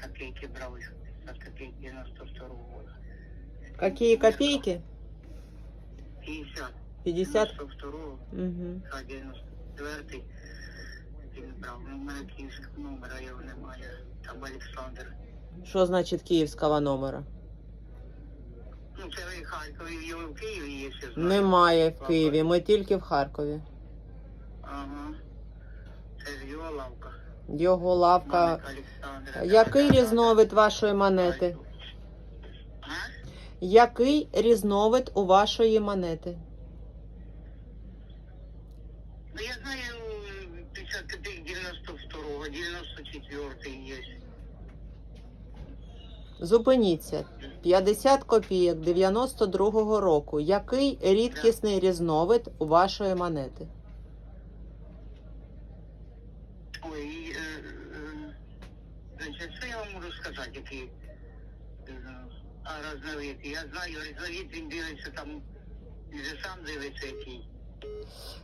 копейки брал еще со копейки 92 -го года. Какие копейки? 50. 50? 92 Угу. а 94 він брав. В мене київського номера його немає. Там Олександр. Що значить київського номера? Ну, це ви Харкові, його в Києві є ще знаю. Немає в Києві, ми тільки в Харкові. Ага. Це ж його лавка. Його лавка. Який різновид вашої монети? Який різновид у вашої монети? Ну, я знаю, 50 копеек 92-го, 94-й есть. Зупиніться. 50 копійок 92-го року. Який рідкісний різновид у вашої монети? Ой, і, е, е, значить, що я вам можу сказати, який е, а розновид? Я знаю, розновид він дивиться там, він же сам дивиться який.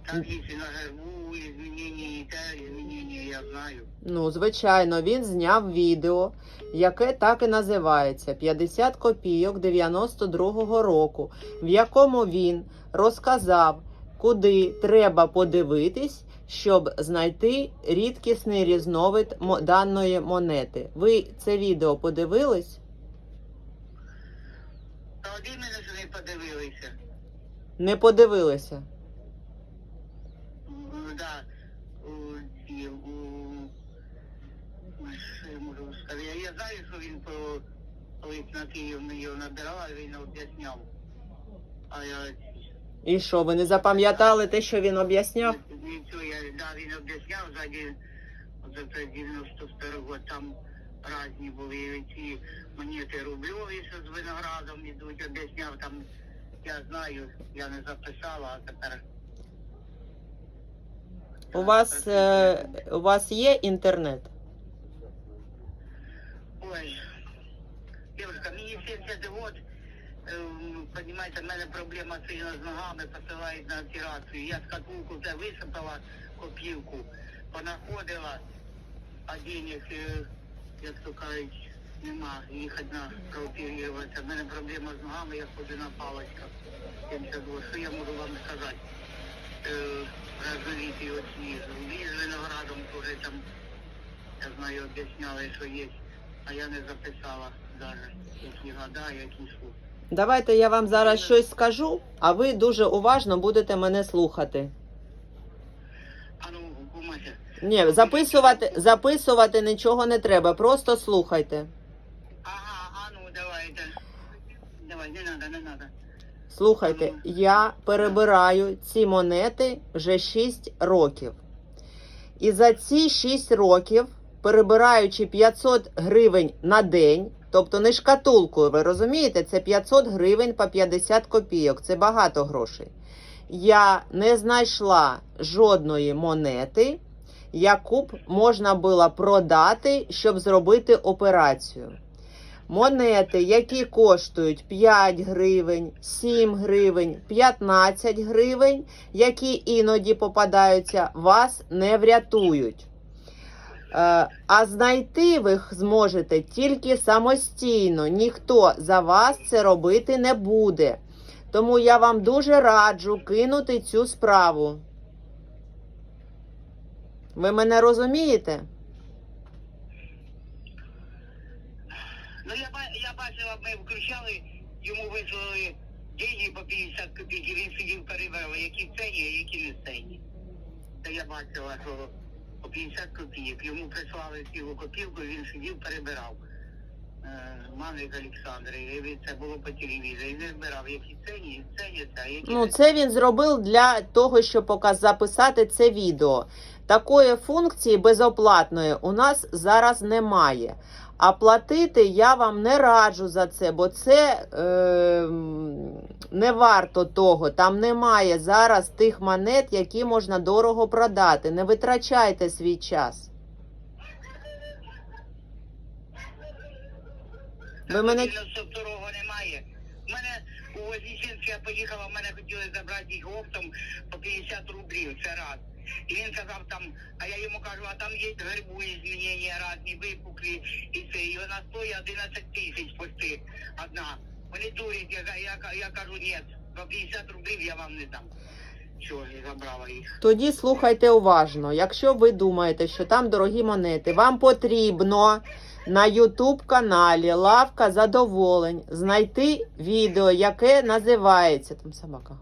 Там є і на гербу змінення, і те змінення, я знаю. Ну, звичайно, він зняв відео, яке так і називається 50 копійок 92-го року, в якому він розказав, куди треба подивитись, щоб знайти рідкісний різновид даної монети. Ви це відео подивились? Та один мене ж не подивилися. Не подивилися. М, Да, у, ці, у, що я можу сказати, я, я знаю, що він по, колись на Київ мені його набирав, а він об'ясняв. А я І що, ви не запам'ятали те, що він об'ясняв? Нічого, я, да, він об'ясняв ззаді, за це 92 год, там різні були і ці монети рубльові, що з виноградом ідуть, об'ясняв там, я знаю, я не записала, а тепер... У вас, е, у вас є інтернет? Ой, девушка, мені 70 год, ем, понимаете, в мене проблема сильно з ногами, посилають на операцію. Я шкатулку вже висипала, копівку, понаходила, а денег, е, як то кажуть, нема, їхати на прооперуватися. В мене проблема з ногами, я ходжу на паличках. 70 год. Що я можу вам сказати? Е, Розовіти оці, з виноградом теж там, я знаю, об'ясняли, що є. А я не записала навіть, які года, які що. Давайте я вам зараз щось скажу, а ви дуже уважно будете мене слухати. Ні, записувати, записувати нічого не треба, просто слухайте. Ага, а ну, давайте. Давай, не надо, не надо. Слухайте, я перебираю ці монети вже 6 років. І за ці 6 років, перебираючи 500 гривень на день, тобто не шкатулкою, ви розумієте, це 500 гривень по 50 копійок, це багато грошей. Я не знайшла жодної монети, яку б можна було продати, щоб зробити операцію. Монети, які коштують 5 гривень, 7 гривень, 15 гривень, які іноді попадаються, вас не врятують. Е, А знайти ви зможете тільки самостійно. Ніхто за вас це робити не буде. Тому я вам дуже раджу кинути цю справу. Ви мене розумієте? Ну, я, я бачила, ми включали, йому вислали деньги по 50 копійок, він сидів перебирав, які цені, а які не цені. Та я бачила, що 50 копійок. Йому прислали цілу копівку, він сидів, перебирав. Е, Маник Олександр, і це було по телевізору. І він збирав, які цені, ценяться, та які Ну, це він зробив для того, щоб показ записати це відео. Такої функції безоплатної у нас зараз немає. А платити я вам не раджу за це, бо це е, не варто того. Там немає зараз тих монет, які можна дорого продати. Не витрачайте свій час. Ви мене 92-го немає. У мене у Вознесенську я поїхала, в мене хотіли забрати їх оптом по 50 рублів, це раз. І він казав там, а я йому кажу, а там є гербу змінення різні, випуклі, і це, і вона стоїть 11 тисяч почти одна. Вони дурять, я, я, я кажу, ні, по 50 рублів я вам не дам. Чого ж забрала їх? Тоді слухайте уважно. Якщо ви думаєте, що там дорогі монети, вам потрібно на YouTube каналі Лавка Задоволень знайти відео, яке називається там собака.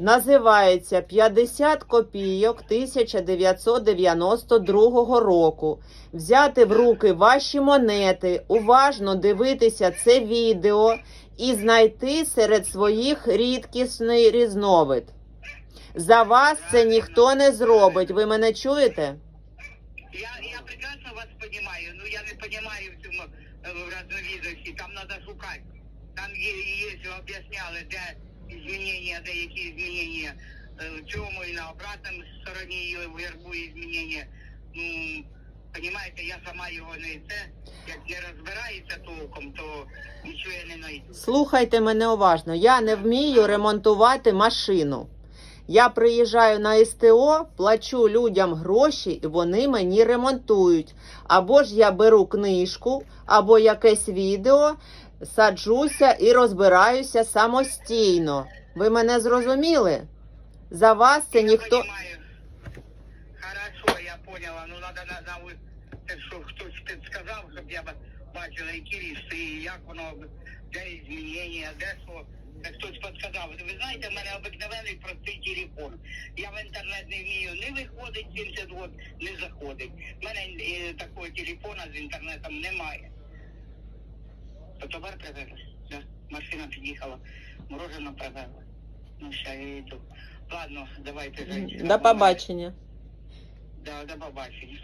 Називається 50 копійок 1992 року. Взяти в руки ваші монети, уважно дивитися це відео і знайти серед своїх рідкісний різновид. За вас це ніхто не зробить. Ви мене чуєте? Я, я прекрасно вас понимаю, но я не понимаю в цьому е, в разновидності. Там треба шукати. Там є, є об'ясняли, де змінення, де які змінення, е, в чому і на обратному стороні вербу змінення. Ну, понимаете, я сама його не це, як не розбирається толком, то нічого я не знайду. Слухайте мене уважно. Я не вмію ремонтувати машину. Я приїжджаю на СТО, плачу людям гроші, і вони мені ремонтують. Або ж я беру книжку, або якесь відео, саджуся і розбираюся самостійно. Ви мене зрозуміли? За вас це ніхто. Хорошо, я поняла. Ну надо на, що хтось підсказав, щоб я бачила, які ріси, і як воно де змінення, де що. Хтось підсказав. Ви знаєте, в мене обикновений простий телефон. Я в інтернет не вмію не виходить 70 год, не заходить. У мене е, такого телефона з інтернетом немає. То товар привезли. Да. Машина під'їхала, мороженое привезли. Ну ще я йду. Ладно, давайте женщина. До побачення. Да, до побачення.